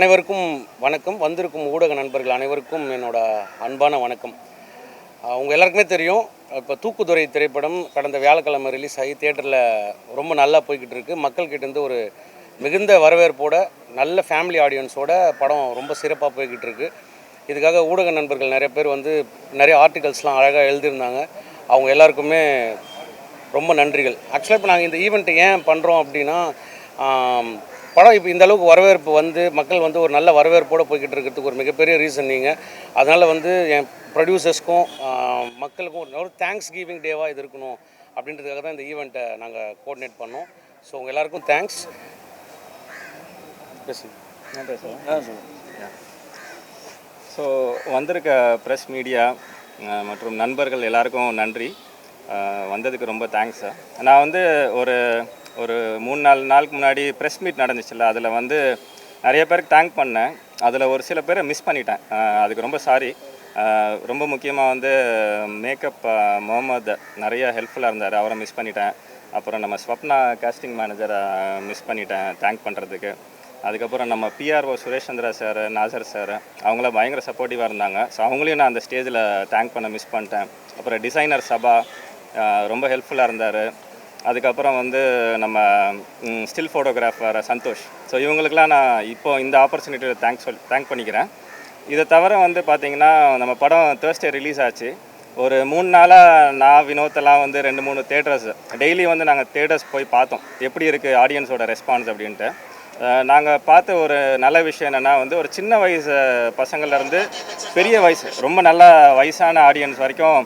அனைவருக்கும் வணக்கம். வந்திருக்கும் ஊடக நண்பர்கள் அனைவருக்கும் என்னோட அன்பான வணக்கம். அவங்க எல்லாருக்குமே தெரியும் இப்போ தூக்குதுறை திரைப்படம் கடந்த வியாழக்கிழமை ரிலீஸ் ஆகி தியேட்டரில் ரொம்ப நல்லா போய்கிட்டு இருக்குது மக்கள்கிட்டேருந்து ஒரு மிகுந்த வரவேற்போட நல்ல ஃபேமிலி ஆடியன்ஸோட படம் ரொம்ப சிறப்பாக போய்கிட்டு இருக்குது இதுக்காக ஊடக நண்பர்கள் நிறைய பேர் வந்து நிறைய ஆர்டிகல்ஸ்லாம் அழகாக எழுதியிருந்தாங்க. அவங்க எல்லாருக்குமே ரொம்ப நன்றிகள். ஆக்சுவலாக இப்போ நாங்கள் இந்த ஈவெண்ட்டை ஏன் பண்ணுறோம் அப்படின்னா படம் இப்போ இந்த அளவுக்கு வரவேற்பு வந்து மக்கள் வந்து ஒரு நல்ல வரவேற்போடு போய்கிட்டு இருக்கிறதுக்கு ஒரு மிகப்பெரிய ரீசன் நீங்கள் அதனால் வந்து என் ப்ரொடியூசர்ஸ்க்கும் மக்களுக்கும் ஒரு ஒரு தேங்க்ஸ் கிவிங் டேவாக இது இருக்கணும் அப்படின்றதுக்காக தான் இந்த ஈவெண்ட்டை நாங்கள் கோஆர்டினேட் பண்ணோம். ஸோ உங்கள் எல்லாருக்கும் தேங்க்ஸ் நன்றி சார் ஸோ வந்திருக்க ப்ரெஸ் மீடியா மற்றும் நண்பர்கள் எல்லாருக்கும் நன்றி. வந்ததுக்கு ரொம்ப தேங்க்ஸ் சார் நான் வந்து ஒரு ஒரு மூணு நாலு நாளுக்கு முன்னாடி ப்ரெஸ் மீட் நடந்துச்சுல்ல அதில் வந்து நிறைய பேருக்கு தேங்க் பண்ணேன். அதில் ஒரு சில பேரை மிஸ் பண்ணிட்டேன். அதுக்கு ரொம்ப சாரி ரொம்ப முக்கியமாக வந்து மேக்கப் முகமது நிறைய ஹெல்ப்ஃபுல்லாக இருந்தார். அவரை மிஸ் பண்ணிட்டேன். அப்புறம் நம்ம ஸ்வப்னா காஸ்டிங் மேனேஜரை மிஸ் பண்ணிட்டேன் தேங்க் பண்ணுறதுக்கு அதுக்கப்புறம் நம்ம PRO Sureshchandra sir Nassar sir அவங்களாம் பயங்கர சப்போர்ட்டிவாக இருந்தாங்க. ஸோ அவங்களையும் நான் அந்த ஸ்டேஜில் தேங்க் பண்ண மிஸ் பண்ணிட்டேன். அப்புறம் டிசைனர் சபா ரொம்ப ஹெல்ப்ஃபுல்லாக இருந்தார். அதுக்கப்புறம் வந்து நம்ம ஸ்டில் ஃபோட்டோகிராஃபர் சந்தோஷ். ஸோ இவங்களுக்கெலாம் நான் இப்போ இந்த ஆப்பர்ச்சுனிட்டியில் தேங்க்ஸ் சொல் தேங்க் பண்ணிக்கிறேன். இதை தவிர வந்து பார்த்தீங்கன்னா நம்ம படம் தேர்ஸ்டே ரிலீஸ் ஆச்சு. ஒரு மூணு நாளாக நான் வினோத்தெல்லாம் வந்து ரெண்டு மூணு தேட்டர்ஸ் டெய்லி வந்து நாங்கள் தேட்டர்ஸ் போய் பார்த்தோம். எப்படி இருக்குது ஆடியன்ஸோட ரெஸ்பான்ஸ் அப்படின்ட்டு. நாங்கள் பார்த்த ஒரு நல்ல விஷயம் என்னென்னா வந்து ஒரு சின்ன வயசு பசங்கள்லேருந்து பெரிய வயசு ரொம்ப நல்ல வயசான ஆடியன்ஸ் வரைக்கும்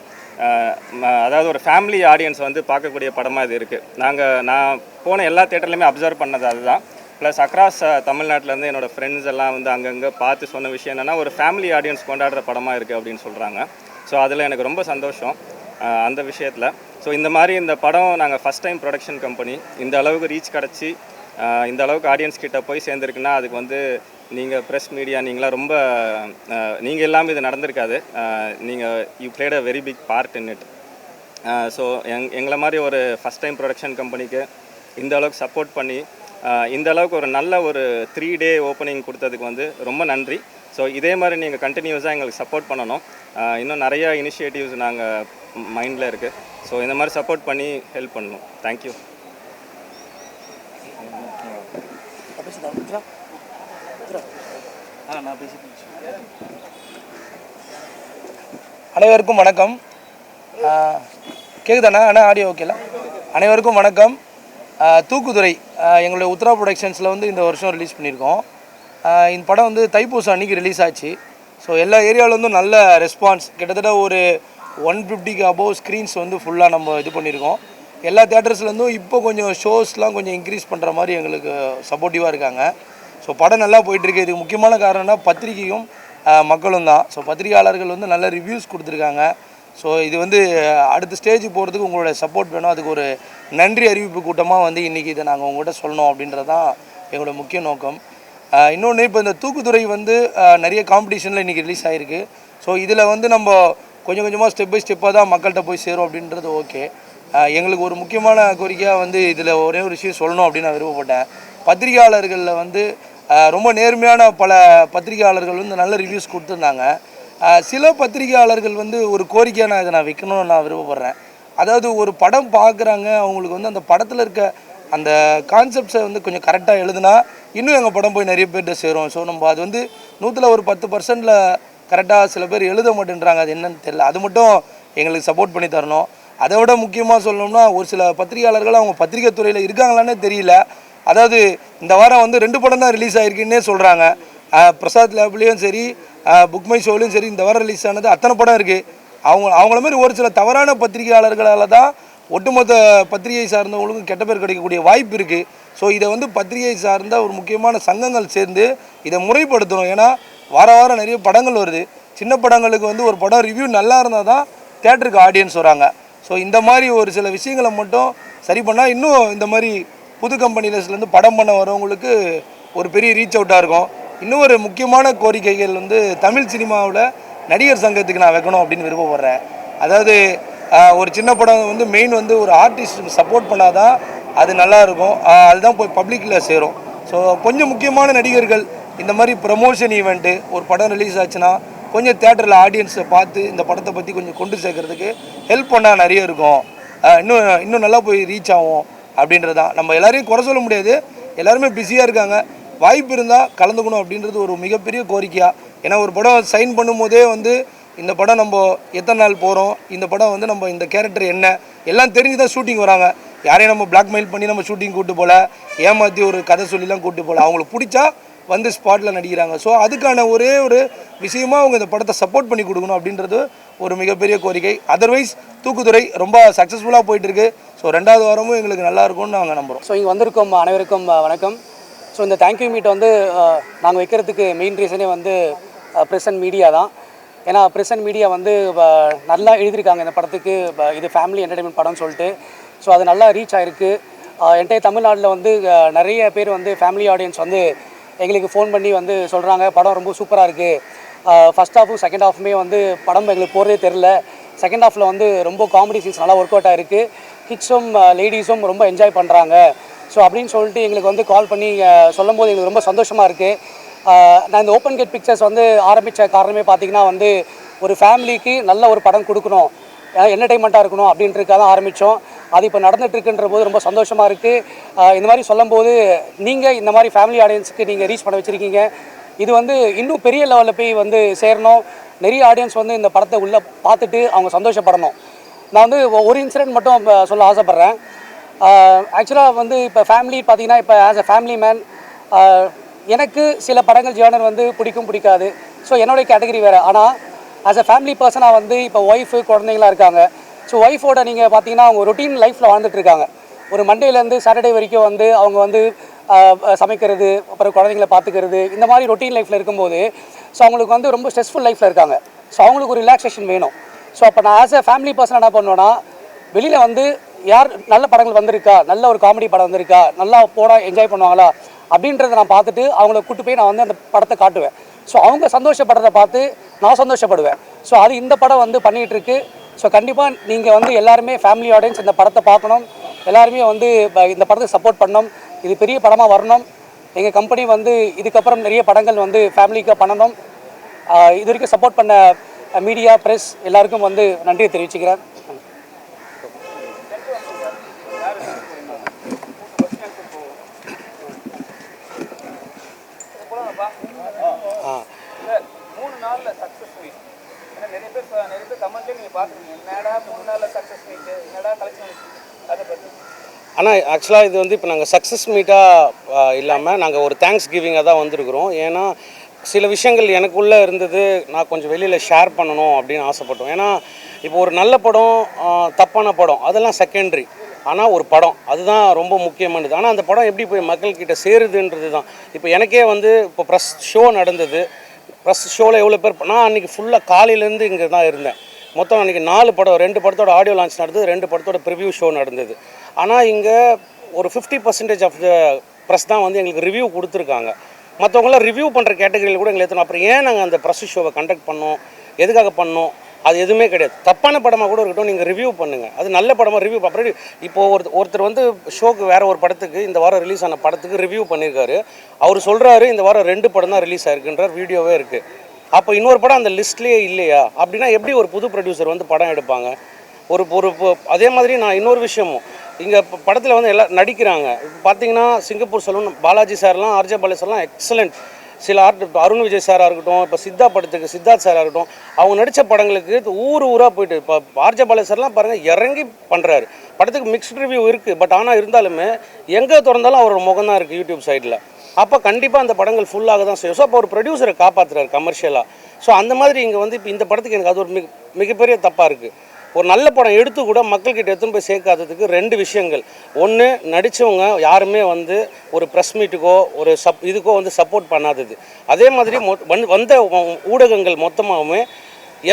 அதாவது ஒரு ஃபேமிலி ஆடியன்ஸ் வந்து பார்க்கக்கூடிய படமாக இது இருக்குது நாங்கள் நான் போன எல்லா தேட்டர்லையுமே அப்சர்வ் பண்ணது அதுதான். ப்ளஸ் அக்ராஸ் தமிழ்நாட்டிலேருந்து என்னோட ஃப்ரெண்ட்ஸ் எல்லாம் வந்து அங்கங்கே பார்த்து சொன்ன விஷயம் என்னென்னா ஒரு ஃபேமிலி ஆடியன்ஸ் கொண்டாடுற படமாக இருக்குது அப்படின்னு சொல்கிறாங்க ஸோ அதில் எனக்கு ரொம்ப சந்தோஷம் அந்த விஷயத்தில். ஸோ இந்த மாதிரி இந்த படம் நாங்கள் ஃபஸ்ட் டைம் ப்ரொடக்ஷன் கம்பெனி இந்த அளவுக்கு ரீச் கிடச்சி இந்த அளவுக்கு ஆடியன்ஸ் கிட்ட போய் சேர்ந்துருக்குன்னா அதுக்கு வந்து நீங்கள் ப்ரெஸ் மீடியா நீங்களாம் ரொம்ப நீங்கள் இல்லாமல் இது நடந்திருக்காது. நீங்கள் you played a very big part in it so எங் எங்களை மாதிரி ஒரு ஃபஸ்ட் டைம் ப்ரொடக்ஷன் கம்பெனிக்கு இந்த அளவுக்கு சப்போர்ட் பண்ணி இந்த அளவுக்கு ஒரு நல்ல ஒரு த்ரீ டே ஓப்பனிங் கொடுத்ததுக்கு வந்து ரொம்ப நன்றி. ஸோ இதே மாதிரி நீங்கள் கண்டினியூஸாக எங்களுக்கு சப்போர்ட் பண்ணணும். இன்னும் நிறையா இனிஷியேட்டிவ்ஸ் நாங்கள் மைண்டில் இருக்குது ஸோ இந்த மாதிரி சப்போர்ட் பண்ணி ஹெல்ப் பண்ணணும். தேங்க்யூ அனைவருக்கும் வணக்கம். கேக்குதாண்ணா? அண்ணா ஆடியோ ஓகேல அனைவருக்கும் வணக்கம். தூக்குதுறை எங்களுடைய உத்ரா ப்ரொடக்ஷன்ஸில் வந்து இந்த வருஷம் ரிலீஸ் பண்ணியிருக்கோம். இந்த படம் வந்து தைப்பூசம் அன்னைக்கு ரிலீஸ் ஆச்சு. ஸோ எல்லா ஏரியாவிலேருந்தும் நல்ல ரெஸ்பான்ஸ் கிட்டத்தட்ட ஒரு ஒன் ஃபிஃப்டிக்கு அபோவ் ஸ்க்ரீன்ஸ் வந்து ஃபுல்லாக நம்ம இது பண்ணியிருக்கோம். எல்லா தேட்டர்ஸ்லேருந்தும் இப்போ கொஞ்சம் ஷோஸ்லாம் கொஞ்சம் இன்க்ரீஸ் பண்ணுற மாதிரி எங்களுக்கு சப்போர்ட்டிவாக இருக்காங்க. ஸோ படம் நல்லா போயிட்டுருக்கு. இதுக்கு முக்கியமான காரணம்னா பத்திரிகையும் மக்களும் தான். ஸோ பத்திரிகையாளர்கள் வந்து நல்ல ரிவ்யூஸ் கொடுத்துருக்காங்க. ஸோ இது வந்து அடுத்த ஸ்டேஜ் போகிறதுக்கு உங்களோட சப்போர்ட் வேணும். அதுக்கு ஒரு நன்றி அறிவிப்பு கூட்டமாக வந்து இன்றைக்கி இதை நாங்கள் உங்கள்கிட்ட சொல்லணும் அப்படின்றது தான் எங்களோட முக்கிய நோக்கம். இன்னொன்று இப்போ இந்த தூக்குத்துறை வந்து நிறைய காம்படிஷனில் இன்றைக்கி ரிலீஸ் ஆகிருக்கு ஸோ இதில் வந்து நம்ம கொஞ்சம் கொஞ்சமாக ஸ்டெப் பை ஸ்டெப்பாக தான் மக்கள்கிட்ட போய் சேரும் அப்படின்றது ஓகே எங்களுக்கு ஒரு முக்கியமான கோரிக்கையாக வந்து இதில் ஒரே ஒரு விஷயம் சொல்லணும் அப்படின்னு நான் விருப்பப்பட்டேன். பத்திரிகையாளர்களில் வந்து ரொம்ப நேர்மையான பல பத்திரிகையாளர்கள் வந்து நல்ல ரிவ்யூஸ் கொடுத்துருந்தாங்க. சில பத்திரிகையாளர்கள் வந்து ஒரு கோரிக்கையாக நான் இதை நான் வைக்கணும்னு நான் விருப்பப்படுறேன். அதாவது ஒரு படம் பார்க்குறாங்க அவங்களுக்கு வந்து அந்த படத்தில் இருக்க அந்த கான்செப்ட்ஸை வந்து கொஞ்சம் கரெக்டாக எழுதுனா இன்னும் எங்கள் படம் போய் நிறைய பேர்கிட்ட சேரும். ஸோ நம்ம அது வந்து நூற்றில் ஒரு பத்து பர்சன்டில் கரெக்டாக சில பேர் எழுத மாட்டேன்றாங்க. அது என்னன்னு தெரியல. அது மட்டும் எங்களுக்கு சப்போர்ட் பண்ணி தரணும். அதை விட முக்கியமாக சொல்லணும்னா ஒரு சில பத்திரிகையாளர்கள் அவங்க பத்திரிகை துறையில் இருக்காங்களான்னே தெரியல. அதாவது இந்த வாரம் வந்து ரெண்டு படம் தான் ரிலீஸ் ஆகிருக்குன்னே சொல்கிறாங்க பிரசாத் லேப்லேயும் சரி புக் மை ஷோலையும் சரி இந்த வாரம் ரிலீஸ் ஆனது அத்தனை படம் இருக்குது அவங்க அவங்கள மாதிரி ஒரு சில தவறான பத்திரிகையாளர்களால் தான் ஒட்டுமொத்த பத்திரிகை சார்ந்தவங்களுக்கும் கெட்ட பேர் கிடைக்கக்கூடிய வாய்ப்பு இருக்குது ஸோ இதை வந்து பத்திரிகை சார்ந்த ஒரு முக்கியமான சங்கங்கள் சேர்ந்து இதை முறைப்படுத்தணும். ஏன்னா வார வாரம் நிறைய படங்கள் வருது. சின்ன படங்களுக்கு வந்து ஒரு படம் ரிவ்யூ நல்லா இருந்தால் தான் தேட்டருக்கு ஆடியன்ஸ் வராங்க. ஸோ இந்த மாதிரி ஒரு சில விஷயங்களை மட்டும் சரி பண்ணால் இன்னும் இந்த மாதிரி புது கம்பெனிலேருந்து படம் பண்ண வரவங்களுக்கு ஒரு பெரிய ரீச் அவுட்டாக இருக்கும். இன்னும் ஒரு முக்கியமான கோரிக்கைகள் வந்து தமிழ் சினிமாவில் நடிகர் சங்கத்துக்கு நான் வைக்கணும் அப்படின்னு விருப்பப்படுறேன். அதாவது ஒரு சின்ன படம் வந்து மெயின் வந்து ஒரு ஆர்டிஸ்ட்டுக்கு சப்போர்ட் பண்ணாதான் அது நல்லாயிருக்கும். அதுதான் போய் பப்ளிக்கில் சேரும். ஸோ கொஞ்சம் முக்கியமான நடிகர்கள் இந்த மாதிரி ப்ரமோஷன் ஈவெண்ட்டு ஒரு படம் ரிலீஸ் ஆச்சுன்னா கொஞ்சம் தேட்டரில் ஆடியன்ஸை பார்த்து இந்த படத்தை பற்றி கொஞ்சம் கொண்டு சேர்க்கறதுக்கு ஹெல்ப் பண்ணால் நிறைய இருக்கும். இன்னும் இன்னும் நல்லா போய் ரீச் ஆகும். அப்படின்றது? தான் நம்ம எல்லாரையும் குறை சொல்ல முடியாது. எல்லாருமே பிஸியாக இருக்காங்க. வாய்ப்பு இருந்தால் கலந்துக்கணும் அப்படின்றது ஒரு மிகப்பெரிய கோரிக்கையாக ஏன்னா ஒரு படம் சைன் பண்ணும்போதே வந்து இந்த படம் நம்ம எத்தனை நாள் போகிறோம் இந்த படம் வந்து நம்ம இந்த கேரக்டர் என்ன? எல்லாம் தெரிஞ்சு தான் ஷூட்டிங் வராங்க. யாரையும் நம்ம பிளாக்மெயில் பண்ணி நம்ம ஷூட்டிங் கூட்டு போகல ஏமாற்றி ஒரு கதை சொல்லிலாம் கூப்பிட்டு போகல அவங்களுக்கு பிடிச்சா வந்து ஸ்பாட்டில் நடிக்கிறாங்க. ஸோ அதுக்கான ஒரே ஒரு விஷயமா அவங்க இந்த படத்தை சப்போர்ட் பண்ணி கொடுக்கணும் அப்படின்றது ஒரு மிகப்பெரிய கோரிக்கை. அதர்வைஸ் தூக்குதுறை ரொம்ப சக்ஸஸ்ஃபுல்லாக போயிட்டு இருக்கு ஸோ ரெண்டாவது வாரமும் எங்களுக்கு நல்லா இருக்கும்னு நாங்கள் நம்புகிறோம் ஸோ இங்கே வந்திருக்கோம் அனைவருக்கும் வணக்கம். ஸோ இந்த தேங்க்யூ மீட் வந்து நாங்கள் வைக்கிறதுக்கு மெயின் ரீசனே வந்து ப்ரெசன்ட் மீடியா தான். ஏன்னா ப்ரெசன்ட் மீடியா வந்து நல்லா எழுதியிருக்காங்க இந்த படத்துக்கு. இது ஃபேமிலி என்டர்டைன்மெண்ட் படம்னு சொல்லிட்டு. ஸோ அது நல்லா ரீச் ஆயிருக்கு. என்டையர் தமிழ்நாட்டில் வந்து நிறைய பேர் வந்து ஃபேமிலி ஆடியன்ஸ் வந்து எங்களுக்கு ஃபோன் பண்ணி வந்து சொல்கிறாங்க படம் ரொம்ப சூப்பராக இருக்குது ஃபஸ்ட் ஹாஃபும் செகண்ட் ஹாஃபுமே வந்து படம் எங்களுக்கு போகிறதே தெரில செகண்ட் ஹாஃபில் வந்து ரொம்ப காமெடி சீன்ஸ் நல்லா ஒர்க் அவுட் ஆகிருக்கு கிட்ஸும் லேடிஸும் ரொம்ப என்ஜாய் பண்ணுறாங்க ஸோ அப்படின்னு சொல்லிட்டு எங்களுக்கு வந்து கால் பண்ணி சொல்லும் போது எங்களுக்கு ரொம்ப சந்தோஷமாக இருக்குது நான் இந்த ஓப்பன் கேட் பிக்சர்ஸ் வந்து ஆரம்பித்த காரணமே பார்த்தீங்கன்னா வந்து ஒரு ஃபேமிலிக்கு நல்ல ஒரு படம் கொடுக்கணும். என்டர்டைன்மெண்ட்டாக இருக்கணும் அப்படின்றதுக்காக தான் ஆரம்பித்தோம் அது இப்போ நடந்துட்டுருக்குன்ற போது ரொம்ப சந்தோஷமாக இருக்குது இந்த மாதிரி சொல்லும்போது நீங்கள் இந்த மாதிரி ஃபேமிலி ஆடியன்ஸுக்கு நீங்கள் ரீச் பண்ண வச்சுருக்கீங்க. இது வந்து இன்னும் பெரிய லெவலில் போய் வந்து சேரணும். நிறைய ஆடியன்ஸ் வந்து இந்த படத்தை உள்ளே பார்த்துட்டு அவங்க சந்தோஷப்படணும். நான் வந்து ஒரு இன்சிடென்ட் மட்டும் சொல்ல ஆசைப்பட்றேன். ஆக்சுவலாக வந்து இப்போ ஃபேமிலி பார்த்தீங்கன்னா இப்போ ஆஸ் அ ஃபேமிலி மேன் எனக்கு சில படங்கள் ஜேர்னர் வந்து பிடிக்கும் பிடிக்காது. ஸோ என்னுடைய கேட்டகரி வேறு. ஆனால் ஆஸ் அ ஃபேமிலி பர்சனாக வந்து இப்போ ஒய்ஃபு குழந்தைங்களாம் இருக்காங்க. ஸோ ஒய்ஃபோட நீங்கள் பார்த்தீங்கன்னா அவங்க ரொட்டீன் லைஃப்பில் வாழ்ந்துட்டு இருக்காங்க. ஒரு மண்டேலேருந்து சாட்டர்டே வரைக்கும் வந்து அவங்க வந்து சமைக்கிறது அப்புறம் குழந்தைங்கள பார்த்துக்கிறது இந்த மாதிரி ரொட்டீன் லைஃப்பில் இருக்கும்போது ஸோ அவங்களுக்கு வந்து ரொம்ப ஸ்ட்ரெஸ்ஃபுல் லைஃப்பில் இருக்காங்க. ஸோ அவங்களுக்கு ஒரு ரிலாக்ஸேஷன் வேணும். ஸோ அப்போ நான் ஆஸ் அ ஃபேமிலி பர்சன் என்ன பண்ணுவேன்னா வெளியில் வந்து யார் நல்ல படங்கள் வந்திருக்கா நல்ல ஒரு காமெடி படம் வந்திருக்கா நல்லா போட என்ஜாய் பண்ணுவாங்களா அப்படின்றத நான் பார்த்துட்டு அவங்கள கூட்டு போய் நான் வந்து அந்த படத்தை காட்டுவேன். ஸோ அவங்க சந்தோஷப்படுறத பார்த்து நான் சந்தோஷப்படுவேன். ஸோ அது இந்த படம் வந்து பண்ணிகிட்டு இருக்கு ஸோ கண்டிப்பாக நீங்கள் வந்து எல்லாருமே ஃபேமிலி ஆடியன்ஸ் இந்த படத்தை பார்க்கணும். எல்லாருமே வந்து இந்த படத்துக்கு சப்போர்ட் பண்ணணும். இது பெரிய படமாக வரணும். எங்கள் கம்பெனி வந்து இதுக்கப்புறம் நிறைய படங்கள் வந்து ஃபேமிலிக்காக பண்ணணும். இது வரைக்கும் சப்போர்ட் பண்ண மீடியா ப்ரெஸ் எல்லாருக்கும் வந்து நன்றியை தெரிவிச்சுக்கிறேன். நிறைய பேர் நிறைய பேர் கமெண்ட்லேயே நீங்கள் பார்த்துருக்கீங்க என்னடா மூணு நாளில் சக்ஸஸ் மீட் என்னடா கலெக்ஷன் அதை பற்றி ஆனால் ஆக்சுவலாக இது வந்து இப்போ நாங்கள் சக்ஸஸ் மீட்டாக இல்லாமல் நாங்கள் ஒரு தேங்க்ஸ் கிவிங்காக தான் வந்திருக்கிறோம். ஏன்னா சில விஷயங்கள் எனக்குள்ளே இருந்தது நான் கொஞ்சம் வெளியில் ஷேர் பண்ணணும் அப்படின்னு ஆசைப்பட்டோம். ஏன்னா இப்போ ஒரு நல்ல படம் தப்பான படம் அதெல்லாம் செகண்டரி ஆனால் ஒரு படம் அதுதான் ரொம்ப முக்கியமானது. ஆனால் அந்த படம் எப்படி போய் மக்கள்கிட்ட சேருதுன்றது தான். இப்போ எனக்கே வந்து இப்போ ப்ரெஸ் ஷோ நடந்தது. ப்ரெஸ் ஷோவில் எவ்வளோ பேர் நான் அன்றைக்கி ஃபுல்லாக காலையிலேருந்து இங்கே தான் இருந்தேன். மொத்தம் அன்றைக்கி நாலு படம் ரெண்டு படத்தோட ஆடியோ லான்ச் நடந்தது ரெண்டு படத்தோட ப்ரிவ்யூ ஷோ நடந்தது. ஆனால் இங்கே ஒரு fifty percentage of the press தான் வந்து எங்களுக்கு ரிவ்யூ கொடுத்துருக்காங்க. மற்றவங்களாம் ரிவ்யூ பண்ணுற கேட்டகரியில் கூட எங்களை எத்தனை அப்புறம் ஏன் நாங்கள் அந்த ப்ரெஸ் ஷோவை கண்டக்ட் பண்ணோம்? எதுக்காக பண்ணோம்? அது எதுவுமே கிடையாது. தப்பான படமாக கூட இருக்கட்டும் நீங்கள் ரிவ்யூ பண்ணுங்கள் அது நல்ல படமாக ரிவ்யூ அப்புறம் இப்போ ஒரு ஒருத்தர் வந்து ஷோக்கு வேறு ஒரு படத்துக்கு இந்த வாரம் ரிலீஸ் ஆன படத்துக்கு ரிவ்யூ பண்ணியிருக்காரு அவர் சொல்கிறாரு இந்த வாரம் ரெண்டு படம் தான் ரிலீஸ் ஆயிருக்குன்ற வீடியோவே இருக்குது அப்போ இன்னொரு படம் அந்த லிஸ்ட்லேயே இல்லையா? அப்படின்னா எப்படி ஒரு புது ப்ரொடியூசர் வந்து படம் எடுப்பாங்க? ஒரு ஒரு அதே மாதிரி நான் இன்னொரு விஷயமும். இங்கே படத்தில் வந்து எல்லாம் நடிக்கிறாங்க. இப்போ பார்த்தீங்கன்னா சிங்கப்பூர் சலூன் பாலாஜி சார்லாம் ஆர்ஜே பாலாஜி சார்லாம் எக்ஸலண்ட் சில ஆர்ட் இப்போ அருண் விஜய் சாராக இருக்கட்டும் இப்போ சித்தா படத்துக்கு சித்தார்த் சாராக இருக்கட்டும் அவங்க நடித்த படங்களுக்கு ஊர் ஊராக போயிட்டு இப்போ ஆர்ஜே பாலாஜி சார்லாம் பாருங்கள் இறங்கி பண்ணுறாரு படத்துக்கு மிக்ஸ்ட் ரிவ்யூ இருக்குது பட் ஆனால் இருந்தாலுமே எங்கே திறந்தாலும் அவரோட முகம் தான் இருக்குது யூடியூப் சைடில் அப்போ கண்டிப்பாக அந்த படங்கள் ஃபுல்லாக தான் செய்யும். ஸோ அப்போ ஒரு ப்ரொடியூசரை காப்பாற்றுறாரு கமர்ஷியலாக ஸோ அந்த மாதிரி இங்கே வந்து இப்போ இந்த படத்துக்கு எனக்கு அது ஒரு மிக மிகப்பெரிய தப்பாக இருக்குது ஒரு நல்ல படம் எடுத்து கூட மக்கள்கிட்ட எடுத்துன்னு போய் சேர்க்காததுக்கு ரெண்டு விஷயங்கள். ஒன்று நடித்தவங்க யாருமே வந்து ஒரு ப்ரெஸ் மீட்டுக்கோ ஒரு சப் இதுக்கோ வந்து சப்போர்ட் பண்ணாதது. அதே மாதிரி மொ வந்த ஊடகங்கள் மொத்தமாகவுமே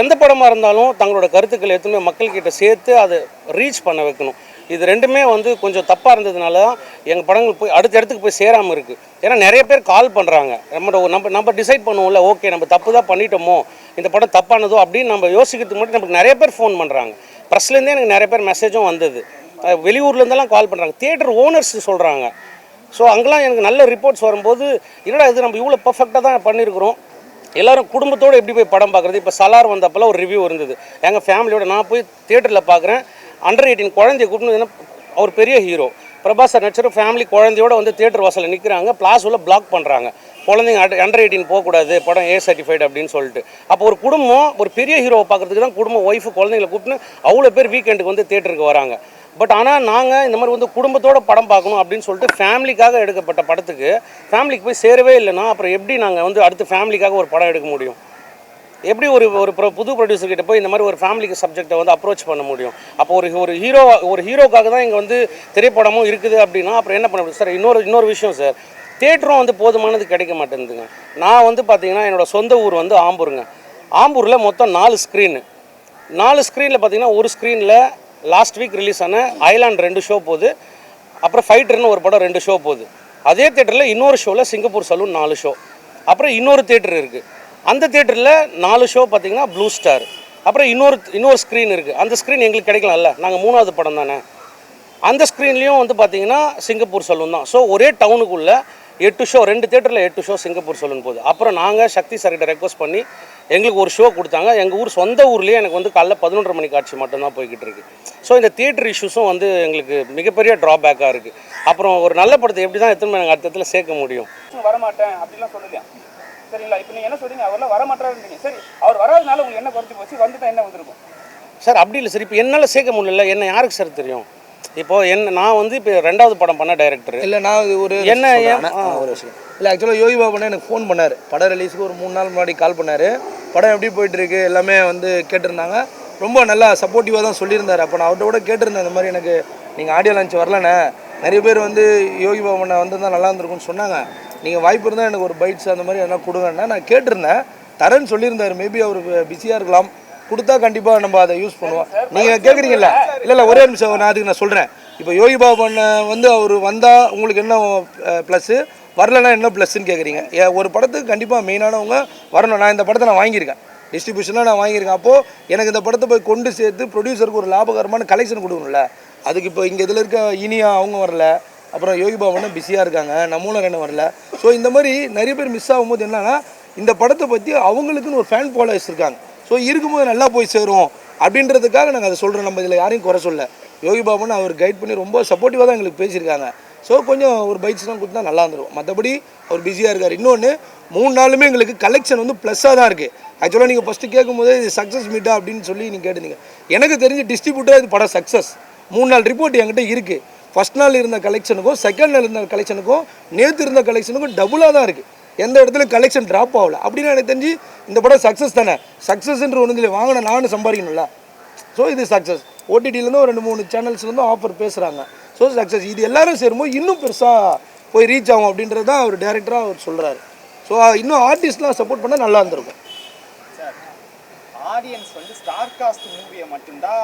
எந்த படமாக இருந்தாலும் தங்களோட கருத்துக்களை எடுத்துன்னு மக்கள்கிட்ட சேர்த்து அதை ரீச் பண்ண வைக்கணும். இது ரெண்டுமே வந்து கொஞ்சம் தப்பாக இருந்ததுனால தான் எங்கள் படங்கள் போய் அடுத்த இடத்துக்கு போய் சேராமல் இருக்குது ஏன்னா நிறைய பேர் கால் பண்ணுறாங்க நம்ம நம்ம நம்ம டிசைட் பண்ணுவோம்ல ஓகே நம்ம தப்பு தான் பண்ணிட்டோமோ இந்த படம் தப்பானதோ அப்படின்னு நம்ம யோசிக்கிறதுக்கு மட்டும் நமக்கு நிறைய பேர் ஃபோன் பண்ணுறாங்க ப்ரெஸ்லேருந்தே எனக்கு நிறைய பேர் மெசேஜும் வந்தது. வெளியூர்லேருந்தெல்லாம் கால் பண்ணுறாங்க தியேட்டர் ஓனர்ஸ் சொல்கிறாங்க ஸோ அங்கெல்லாம் எனக்கு நல்ல ரிப்போர்ட்ஸ் வரும்போது என்னடா இது நம்ம இவ்வளோ பர்ஃபெக்டாக தான் பண்ணியிருக்கிறோம் எல்லாரும் குடும்பத்தோடு எப்படி போய் படம் பார்க்குறது? இப்போ சலார் வந்தப்பெல்லாம் ஒரு ரிவ்யூ இருந்தது. எங்கள் ஃபேமிலியோட நான் போய் தியேட்டரில் பார்க்குறேன். அண்டர் எயிட்டீன் குழந்தைய கூப்பிட்டு அவர் பெரிய ஹீரோ பிரபாஸ் சார் நடிச்சர் ஃபேமிலி குழந்தையோட வந்து தியேட்டர் வாசலில் நிற்கிறாங்க பிளாஸுள்ள பிளாக் பண்ணுறாங்க குழந்தைங்க அண்டர் எயிட்டீன் போகக்கூடாது படம் ஏ சர்டிஃபைடு அப்படின்னு சொல்லிட்டு. அப்போ ஒரு குடும்பம் ஒரு பெரிய ஹீரோவை பார்க்குறதுக்கு தான் குடும்பம் ஒய்ஃபு குழந்தைங்கள கூப்பிட்டு அவ்வளோ பேர் வீக்கெண்டுக்கு வந்து தியேட்டருக்கு வராங்க. பட் ஆனால் நாங்கள் இந்த மாதிரி வந்து குடும்பத்தோட படம் பார்க்கணும் அப்படின்னு சொல்லிட்டு ஃபேமிலிக்காக எடுக்கப்பட்ட படத்துக்கு ஃபேமிலிக்கு போய் சேரவே இல்லைன்னா அப்புறம் எப்படி நாங்கள் வந்து அடுத்து ஃபேமிலிக்காக ஒரு படம் எடுக்க முடியும்? எப்படி ஒரு ஒரு புது ப்ரொடியூசர் கிட்ட போய் இந்த மாதிரி ஒரு ஃபேமிலிக்கு சப்ஜெக்டை வந்து அப்ரோச் பண்ண முடியும்? அப்போ ஒரு ஒரு ஹீரோ ஒரு ஹீரோக்காக தான் இங்கே வந்து திரைப்படமும் இருக்குது அப்படின்னா அப்புறம் என்ன பண்ண முடியும்? சார் இன்னொரு இன்னொரு விஷயம் சார் தேட்டரும் வந்து போதுமானது கிடைக்க மாட்டேங்குதுங்க நான் வந்து பார்த்தீங்கன்னா என்னோடய சொந்த ஊர் வந்து ஆம்பூருங்க. ஆம்பூரில் மொத்தம் நாலு ஸ்க்ரீனு நாலு ஸ்க்ரீனில் பார்த்தீங்கன்னா ஒரு ஸ்க்ரீனில் லாஸ்ட் வீக் ரிலீஸ் ஆன ஐலாண்ட் ரெண்டு ஷோ போகுது. அப்புறம் ஃபைட்டர்னு ஒரு படம் ரெண்டு ஷோ போகுது. அதே தேட்டரில் இன்னொரு ஷோவில் சிங்கப்பூர் சலூன் நாலு ஷோ அப்புறம் இன்னொரு தேட்டர் இருக்குது அந்த தேட்டரில் நாலு ஷோ பார்த்தீங்கன்னா ப்ளூ ஸ்டார் அப்புறம் இன்னொரு இன்னொரு ஸ்க்ரீன் இருக்குது அந்த ஸ்க்ரீன் எங்களுக்கு கிடைக்கலாம்ல. நாங்கள் மூணாவது படம் தானே. அந்த ஸ்க்ரீன்லேயும் வந்து பார்த்தீங்கன்னா சிங்கப்பூர் சலூன் தான். ஸோ ஒரே டவுனுக்குள்ளே எட்டு ஷோ ரெண்டு தேட்டரில் எட்டு ஷோ சிங்கப்பூர் சலூன் போகுது. அப்புறம் நாங்கள் சக்தி சார்கிட்ட ரெக்வஸ்ட் பண்ணி எங்களுக்கு ஒரு ஷோ கொடுத்தாங்க. எங்கள் ஊர் சொந்த ஊர்லேயே எனக்கு வந்து காலைல பதினொன்றரை மணி காட்சி மட்டும்தான் போய்கிட்டு இருக்கு. ஸோ இந்த தியேட்டர் இஷ்யூஸும் வந்து எங்களுக்கு மிகப்பெரிய ட்ராபேக்காக இருக்குது அப்புறம் ஒரு நல்ல படத்தை எப்படி தான் எத்தனை எனக்கு அர்த்தத்தில் சேர்க்க முடியும்? வரமாட்டேன். அப்படிலாம் சொல்லலையா? சரிங்களா இப்போ நீங்க என்ன சொல்றீங்க? அவர்லாம் வரமாட்டாருன்றீங்க. சரி அவர் வராதனால உங்களுக்கு என்ன குறைச்சி போச்சு? வந்துட்டா என்ன வந்திருக்கும்? சார் அப்படி இல்லை சார். இப்போ என்னால் சேர்க்க முடியல. என்ன யாருக்கு சார் தெரியும்? இப்போது என்ன நான் வந்து இப்போ ரெண்டாவது படம் பண்ண டைரக்டர் இல்லை நான் ஒரு என்ன ஒரு விஷயம். இல்லை ஆக்சுவலாக யோகி பாபுண்ணே எனக்கு ஃபோன் பண்ணார். படம் ரிலீஸுக்கு ஒரு மூணு நாள் முன்னாடி கால் பண்ணார். படம் எப்படி போயிட்டு இருக்கு எல்லாமே வந்து கேட்டிருந்தாங்க. ரொம்ப நல்லா சப்போர்ட்டிவாக தான் சொல்லியிருந்தார். அப்போ நான் அவர்கிட்ட கூட கேட்டிருந்தேன் இந்த மாதிரி எனக்கு நீங்கள் ஆடியோ லான்ச் வரலண்ணே. நிறைய பேர் வந்து யோகி பாபுண்ணா வந்திருந்தா நல்லா இருந்திருக்கும்னு சொன்னாங்க. நீங்கள் வாய்ப்பு இருந்தால் எனக்கு ஒரு பைட்ஸ் அந்த மாதிரி எதனா கொடுங்கண்ணா நான் கேட்டிருந்தேன். தரேன்னு சொல்லியிருந்தார். மேபி அவர் பிஸியாக இருக்கலாம். கொடுத்தா கண்டிப்பாக நம்ம அதை யூஸ் பண்ணுவோம். நீங்கள் கேட்குறீங்கல்ல இல்லை இல்லை ஒரே நிமிஷம் நான் அதுக்கு நான் சொல்கிறேன் இப்போ யோகி பாபன் வந்து அவர் வந்தால் உங்களுக்கு என்ன ப்ளஸ்ஸு வரலன்னா என்ன ப்ளஸ்ன்னு கேட்குறீங்க ஒரு படத்துக்கு கண்டிப்பாக மெயினானவங்க வரணும். நான் இந்த படத்தை நான் வாங்கியிருக்கேன். டிஸ்ட்ரிபியூஷனாக நான் வாங்கியிருக்கேன். அப்போது எனக்கு இந்த படத்தை போய் கொண்டு சேர்த்து ப்ரொடியூசருக்கு ஒரு லாபகரமான கலெக்ஷன் கொடுக்கணும்ல. அதுக்கு இப்போ இங்கே இதில் இருக்க இனியா அவங்க வரல. அப்புறம் யோகி பாபனும் பிஸியாக இருக்காங்க. நம்மளும் என்ன வரல. ஸோ இந்த மாதிரி நிறைய பேர் மிஸ் ஆகும்போது என்னன்னா இந்த படத்தை பற்றி அவங்களுக்குன்னு ஒரு ஃபேன் ஃபாலோவர்ஸ் இருக்காங்க. ஸோ இருக்கும்போது நல்லா போய் சேரும். அப்படின்றதுக்காக நாங்கள் அதை சொல்கிறோம் நம்ம இதில் யாரையும் குறை சொல்ல. யோகி பாபுன்னு அவர் கைட் பண்ணி ரொம்ப சப்போர்ட்டிவாக தான் எங்களுக்கு பேசியிருக்காங்க. ஸோ கொஞ்சம் ஒரு பைட்ஸ்லாம் கொடுத்தா நல்லா இருந்துரும். மற்றபடி அவர் பிஸியாக இருக்கார். இன்னொன்று மூணு நாளுமே எங்களுக்கு கலெக்ஷன் வந்து ப்ளஸ்ஸாக தான் இருக்குது ஆக்சுவலாக நீங்கள் ஃபஸ்ட்டு கேட்கும்போது இது சக்ஸஸ் மீட்டா அப்படின்னு சொல்லி நீங்கள் கேட்டிருந்தீங்க. எனக்கு தெரிஞ்சு டிஸ்ட்ரிபியூட்டர் இது படம் சக்ஸஸ் மூணு நாள் ரிப்போர்ட் என்கிட்ட இருக்குது ஃபஸ்ட் நாள் இருந்த கலெக்ஷனுக்கும் செகண்ட் நாள் இருந்த கலெக்ஷனுக்கும் நேற்று இருந்த கலெக்ஷனுக்கும் டபுளாக தான் இருக்குது எந்த இடத்துல கலெக்ஷன் ட்ராப் ஆகல. அப்படின்னு எனக்கு தெரிஞ்சு இந்த படம் சக்ஸஸ் தானே? சக்ஸஸ்ன்ற ஒன்று இல்லை. வாங்கின நானும் சம்பாதிக்கணும்ல. ஸோ இது சக்ஸஸ் ஓடிடிலேருந்து ஒரு ரெண்டு மூணு சேனல்ஸ்லேருந்து ஆஃபர் பேசுகிறாங்க ஸோ சக்ஸஸ் இது எல்லாரும் சேரும்போது இன்னும் பெருசாக போய் ரீச் ஆகும் அப்படின்றது தான் அவர் டேரக்டராக அவர் சொல்கிறாரு ஸோ இன்னும் ஆர்டிஸ்ட்லாம் சப்போர்ட் பண்ணால் நல்லா இருந்திருக்கும். ஆடியன்ஸ் வந்து ஸ்டார் காஸ்ட் மூவியை மட்டும்தான்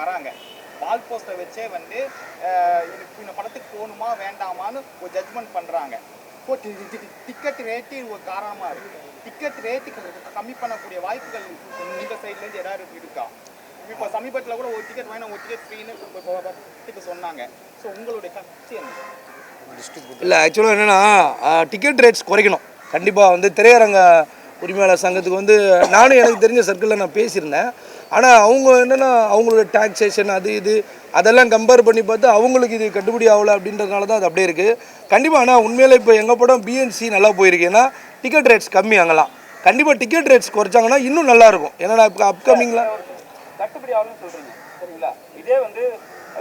வராங்க. வால் போஸ்டரை வச்சே வந்து இந்த படத்துக்கு போகணுமா வேண்டாமான்னு ஒரு ஜட்ஜ்மெண்ட் பண்ணுறாங்க இப்போ டிக்கெட் ரேட்டு ஒரு காரணமாக இருக்குது டிக்கெட் ரேட்டு கம்மி பண்ணக்கூடிய வாய்ப்புகள் இந்த சைட்லேருந்து ஏதாவது இருக்கா? இப்போ சமீபத்தில் கூட ஒரு டிக்கெட் வாங்கினா ஒரு டிக்கெட் ஃப்ரீன்னு இப்போ சொன்னாங்க. ஸோ உங்களுடைய கட்சி என்ன? இல்லை ஆக்சுவலாக என்னென்னா டிக்கெட் ரேட்ஸ் குறைக்கணும். கண்டிப்பாக வந்து திரையரங்க உரிமையாளர் சங்கத்துக்கு வந்து நானும் எனக்கு தெரிஞ்ச சர்க்கிளில் நான் பேசியிருந்தேன். ஆனால் அவங்க என்னென்னா அவங்களோட டாக்ஸேஷன் அது இது அதெல்லாம் கம்பேர் பண்ணி பார்த்து அவங்களுக்கு இது கட்டுப்படி ஆகலை அப்படின்றதுனால தான் அது அப்படியே இருக்குது கண்டிப்பாக ஆனால் உண்மையிலே இப்போ எங்கள் படம் பிஎன்சி நல்லா போயிருக்கு. ஏன்னா டிக்கெட் ரேட்ஸ் கம்மி அங்கெல்லாம். கண்டிப்பாக டிக்கெட் ரேட்ஸ் குறைச்சாங்கன்னா இன்னும் நல்லாயிருக்கும் ஏன்னா இப்போ அப்கமிங்கில் கட்டுப்படி ஆகணும்னு சொல்கிறீங்க சரிங்களா? இதே வந்து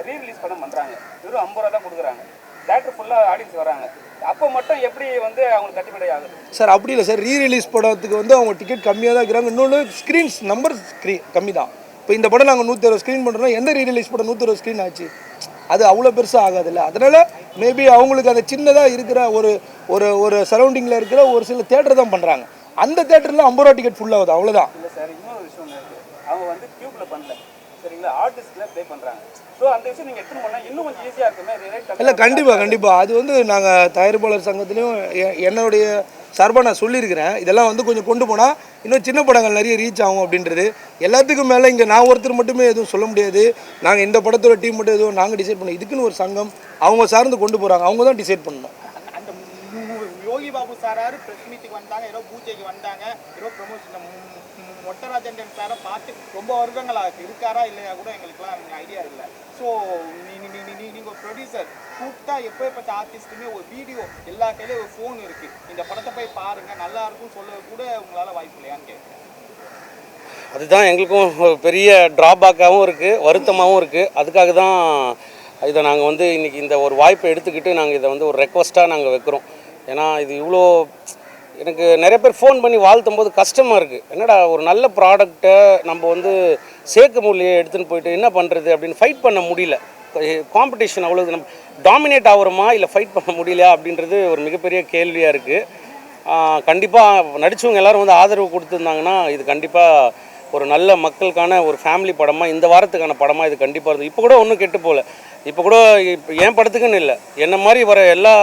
ரீரிலீஸ் படம் பண்ணுறாங்க வெறும் ஐம்பது ரூபா தான் கொடுக்குறாங்க. தேட்டர் ஃபுல்லாக ஆடியன்ஸ் வராங்க. அப்போ மட்டும் எப்படி வந்து அவங்களுக்கு கட்டுப்படி ஆகுது? சார் அப்படி இல்லை சார். ரீ ரிலீஸ் படத்துக்கு வந்து அவங்க டிக்கெட் கம்மியாக தான் இருக்கிறாங்க இன்னொன்று ஸ்க்ரீன்ஸ் நம்பர் ஸ்க்ரீன் கம்மி தான். இப்போ இந்த படம் நாங்கள் நூற்றி அறுபது ஸ்க்ரீன் பண்ணுறோம் எந்த ரீ ரிலீஸ் படம் நூற்றி அறுபது ஸ்க்ரீன் ஆச்சு? அது அவ்வளோ பெருசாக ஆகாதுல்ல. அதனால் மேபி அவங்களுக்கு அந்த சின்னதாக இருக்கிற ஒரு ஒரு ஒரு சரௌண்டிங்கில் இருக்கிற ஒரு சில தேட்டர் தான் பண்ணுறாங்க அந்த தேட்டரில் ஐம்பது ரூபா டிக்கெட் ஃபுல் ஆகுது. அவ்வளோதான் இல்லை சார் இன்னொரு விஷயம் அவங்க வந்து டியூப்ல பண்ணல. சரிங்களா? ஆர்டிஸ்ட்ல ப்ளே பண்றாங்க. ஸோ அந்த விஷயம் நீங்க எடுத்துன்னு போனா இன்னும் கொஞ்சம் ஈஸியா இருக்குமே ரேட் இல்லை கண்டிப்பாக கண்டிப்பாக அது வந்து நாங்கள் தயாரிப்பாளர் சங்கத்துலேயும் என்னுடைய சார்பாக நான் சொல்லியிருக்கிறேன். இதெல்லாம் வந்து கொஞ்சம் கொண்டு போனால் இன்னும் சின்ன படங்கள் நிறைய ரீச் ஆகும் அப்படின்றது. எல்லாத்துக்கும் மேலே இங்கே நான் ஒருத்தர் மட்டுமே எதுவும் சொல்ல முடியாது. நாங்கள் இந்த படத்தோட டீம் மட்டும் எதுவும் நாங்கள் டிசைட் பண்ணோம் இதுக்குன்னு ஒரு சங்கம் அவங்க சார்ந்து கொண்டு போகிறாங்க அவங்க தான் டிசைட் பண்ணணும். யோகி பாபு சாராரு பிரஸ் மீட்டுக்கு வந்தாங்க ஏதோ பூஜைக்கு வந்தாங்க ஏதோ ப்ரொமோஷன் மொட்டராஜன் சாரை பார்த்து ரொம்ப வருடங்களாக இருக்காரா இல்லையா கூட எங்களுக்குலாம் ஐடியா இல்லை. ஸோ நீங்கள் ப்ரொடியூசர் கூப்பிட்டா எப்பேற்பட்ட ஆர்டிஸ்ட்டுமே ஒரு வீடியோ எல்லா கையிலையும் ஒரு ஃபோன் இருக்குது இந்த படத்தை போய் பாருங்க நல்லா இருக்கும்னு சொல்ல கூட உங்களால் வாய்ப்பு இல்லையான்னு கேட்குறேன். அதுதான் எங்களுக்கும் பெரிய ட்ராபேக்காகவும் இருக்குது வருத்தமாகவும் இருக்குது அதுக்காக தான் இதை நாங்கள் வந்து இன்றைக்கி இந்த ஒரு வாய்ப்பை எடுத்துக்கிட்டு நாங்கள் இதை வந்து ஒரு ரெக்வஸ்ட்டாக நாங்கள் வைக்கிறோம். ஏன்னா இது இவ்வளோ எனக்கு நிறைய பேர் ஃபோன் பண்ணி வாழ்த்தும் போது கஷ்டமாக இருக்குது என்னடா ஒரு நல்ல ப்ராடக்டை நம்ம வந்து சேர்க்க முடியலையே எடுத்துன்னு போயிட்டு என்ன பண்ணுறது அப்படின்னு ஃபைட் பண்ண முடியல. காம்படிஷன் அவ்வளோ நம்ம டாமினேட் ஆகுறோமா இல்லை ஃபைட் பண்ண முடியலையா அப்படின்றது ஒரு மிகப்பெரிய கேள்வியாக இருக்குது கண்டிப்பாக நடித்தவங்க எல்லோரும் வந்து ஆதரவு கொடுத்துருந்தாங்கன்னா இது கண்டிப்பாக ஒரு நல்ல மக்களுக்கான ஒரு ஃபேமிலி படமாக இந்த வாரத்துக்கான படமாக இது கண்டிப்பாக இருந்தது. இப்போ கூட ஒன்றும் கெட்டு போகல. இப்போ கூட இப்போ என் படத்துக்குன்னு இல்லை. என்ன மாதிரி வர எல்லா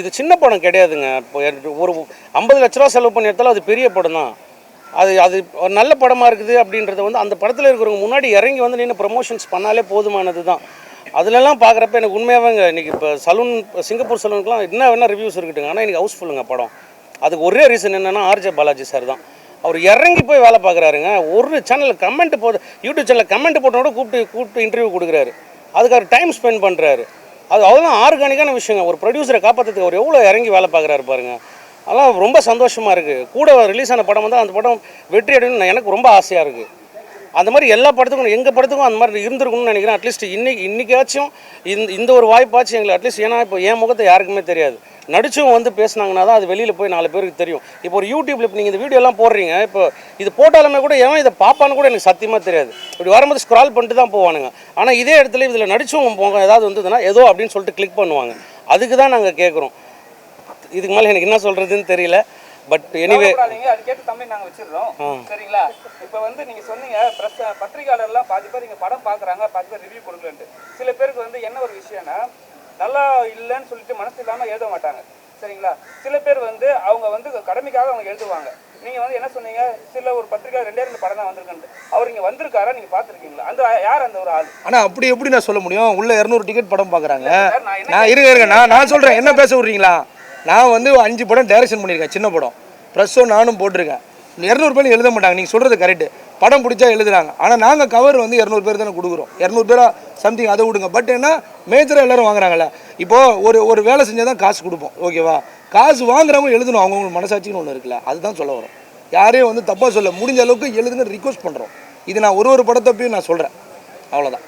இது சின்ன படம் கிடையாதுங்க. இப்போ ஒரு ஐம்பது லட்ச ரூபா செலவு பண்ணி எடுத்தாலும் அது பெரிய படம் தான். அது அது ஒரு நல்ல படமாக இருக்குது அப்படின்றத வந்து அந்த படத்தில் இருக்கிறவங்க முன்னாடி இறங்கி வந்து நின்று ப்ரமோஷன்ஸ் பண்ணாலே போதுமானது தான். அதுலலாம் பார்க்குறப்ப எனக்கு உண்மையாகவேங்க இன்றைக்கி இப்போ சலூன் சிங்கப்பூர் சலூனுக்குலாம் என்ன வேணால் ரிவ்யூஸ் இருக்குதுங்க. ஆனால் இன்றைக்கி ஹவுஸ்ஃபுல்லுங்க படம். அதுக்கு ஒரே ரீசன் என்னென்னா ஆர்ஜே பாலாஜி சார் தான். அவர் இறங்கி போய் வேலை பார்க்குறாருங்க ஒரு சேனலில் கமெண்ட் போது யூடியூப் சேனலில் கமெண்ட் போட்டோட கூப்பிட்டு கூப்பிட்டு இன்டர்வியூ கொடுக்குறாரு. அதுக்கு அவர் டைம் ஸ்பெண்ட் பண்ணுறாரு அது அதெல்லாம் ஆர்கானிக்கான விஷயங்க. ஒரு ப்ரொடியூசரை காப்பாற்றுறதுக்கு அவர் எவ்வளோ இறங்கி வேலை பார்க்குறாரு பாருங்க. அதெல்லாம் ரொம்ப சந்தோஷமாக இருக்குது கூட ரிலீஸ் ஆன படம் வந்து அந்த படம் வெற்றி அடையணும்னு எனக்கு ரொம்ப ஆசையாக இருக்குது அந்த மாதிரி எல்லா படத்துக்கும் எங்கள் படத்துக்கும் அந்த மாதிரி இருந்திருக்கணும்னு நினைக்கிறேன். அட்லீஸ்ட் இன்னைக்கு இன்றைக்காச்சும் இந்த இந்த ஒரு வாய்ப்பாச்சும் எங்களுக்கு. அட்லீஸ்ட் ஏன்னா இப்போ என் முகத்தை யாருக்குமே தெரியாது. நடிச்சும் வந்து பேசுனாங்கன்னா தான் அது வெளியில் போய் நாலு பேருக்கு தெரியும். இப்போ ஒரு யூடியூப்ல இப்போ நீங்கள் இந்த வீடியோலாம் போடுறீங்க இப்போ இது போட்டாலுமே கூட எவன் இதை பார்ப்பான்னு கூட எனக்கு சத்தியமாக தெரியாது. இப்படி வரும்போது ஸ்க்ரால் பண்ணிட்டு தான் போவானுங்க. ஆனால் இதே இடத்துல இதில் நடிச்சும் போங்க ஏதாவது வந்ததுன்னா ஏதோ அப்படின்னு சொல்லிட்டு கிளிக் பண்ணுவாங்க. அதுக்கு தான் நாங்கள் கேட்குறோம் இதுக்கு மேலே எனக்கு என்ன சொல்கிறதுன்னு தெரியல. பட் எனிவே கவலைப்படாதீங்க அது கேட்டு தமிழ் நாங்க வச்சிடுறோம். சரிங்களா? இப்போ வந்து நீங்க சொன்னீங்க பிரஸ் பத்திரிகையாளர்லாம் பாதி பேர் இங்க படம் பாக்குறாங்க பாதி பேர் ரிவ்யூ கொடுக்கலன்ட்டு சில பேருக்கு வந்து என்ன ஒரு விஷயம்னா நல்லா இல்லைன்னு சொல்லிட்டு மனசு இல்லாம எழுத மாட்டாங்க. சரிங்களா? சில பேர் வந்து அவங்க வந்து கடமைக்காக அவங்க எழுதுவாங்க. நீங்க வந்து என்ன சொன்னீங்க? சில ஒரு பத்திரிகை ரெண்டே ரெண்டு படம் தான் வந்திருக்குன்ட்டு. அவர் இங்க வந்திருக்காரா? நீங்க பாத்துருக்கீங்களா? அந்த யார் அந்த ஒரு ஆள்? ஆனால் அப்படி எப்படி நான் சொல்ல முடியும்? உள்ள இரநூறு டிக்கெட் படம் பார்க்குறாங்க சார், நான் நான் இருங்க இருங்க. நான் நான் சொல்கிறேன் என்ன பேச விட்றீங்களா? நான் வந்து அஞ்சு படம் டைரக்ஷன் பண்ணியிருக்கேன் சின்ன படம். ப்ரெஸ்ஸோ நானும் போட்டிருக்கேன். இரநூறு பேர் எழுத மாட்டாங்க நீங்கள் சொல்கிறது கரெக்டு படம் பிடிச்சா எழுதுறாங்க. ஆனால் நாங்கள் கவர் வந்து இரநூறு பேர் தானே கொடுக்குறோம். இரநூறு பேரா சம்திங் அதை விடுங்க. பட் என்ன மேஜராக எல்லாரும் வாங்குறாங்கல்ல. இப்போது ஒரு ஒரு வேலை செஞ்சால் தான் காசு கொடுப்போம். ஓகேவா காசு வாங்குறவங்க எழுதணும். அவங்கவுங்க மனசாட்சின்னு ஒன்று இருக்குல்ல. அதுதான் சொல்ல வரும். யாரையும் வந்து தப்பாக சொல்ல முடிஞ்ச அளவுக்கு எழுதுன்னு ரிக்வஸ்ட் பண்ணுறோம் இது நான் ஒரு ஒரு படத்தை நான் சொல்கிறேன் அவ்வளோதான்